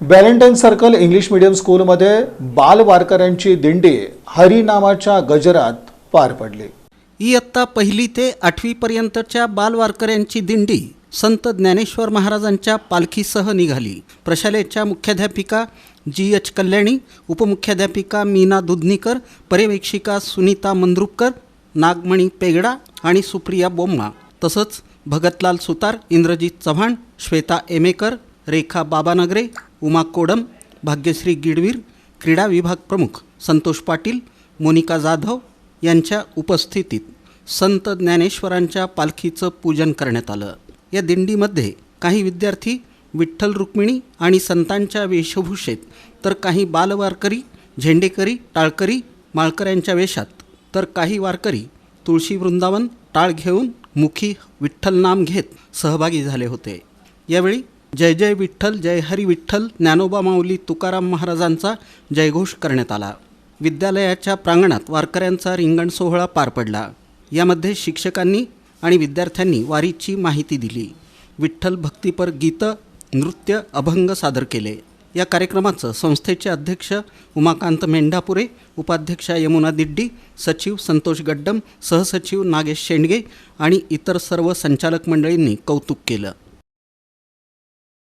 बॅलेंटाईन circle English medium स्कूलमध्ये बाल वारकऱ्यांची दिंडी हरिनामाच्या गजरात पार पडली. इयत्ता पहिली ते आठवीपर्यंतच्या बालवारकऱ्यांची दिंडी संत ज्ञानेश्वर महाराजांच्या पालखीसह निघाली. प्रशालेच्या मुख्याध्यापिका जी एच कल्याणी उपमुख्याध्यापिका मीना दुधनीकर पर्यवेक्षिका सुनीता मंद्रुपकर नागमणी पेगडा आणि सुप्रिया बोम्मा. तसंच भगतलाल सुतार इंद्रजित चव्हाण श्वेता एमेकर रेखा बाबानगरे उमा कोडम भाग्यश्री गिडवीर क्रीडा विभाग प्रमुख संतोष पाटील मोनिका जाधव यांच्या उपस्थितीत संत ज्ञानेश्वरांच्या पालखीचं पूजन करण्यात आलं. या दिंडीमध्ये काही विद्यार्थी विठ्ठल रुक्मिणी आणि संतांच्या वेशभूषेत तर काही बालवारकरी झेंडेकरी टाळकरी माळकऱ्यांच्या वेशात तर काही वारकरी तुळशी वृंदावन टाळ घेऊन मुखी विठ्ठल नाम घेत सहभागी झाले होते. यावेळी जय जय विठ्ठल जय हरी विठ्ठल ज्ञानोबा माऊली तुकाराम महाराजांचा जयघोष करण्यात आला. विद्यालयाच्या प्रांगणात वारकऱ्यांचा रिंगण सोहळा पार पडला. यामध्ये शिक्षकांनी आणि विद्यार्थ्यांनी वारीची माहिती दिली. विठ्ठल भक्तीपर गीतं नृत्य अभंग सादर केले. या कार्यक्रमाचं संस्थेचे अध्यक्ष उमाकांत मेंढापुरे उपाध्यक्षा यमुना दिड्डी सचिव संतोष गड्डम सहसचिव नागेश शेंडगे आणि इतर सर्व संचालक मंडळींनी कौतुक केलं.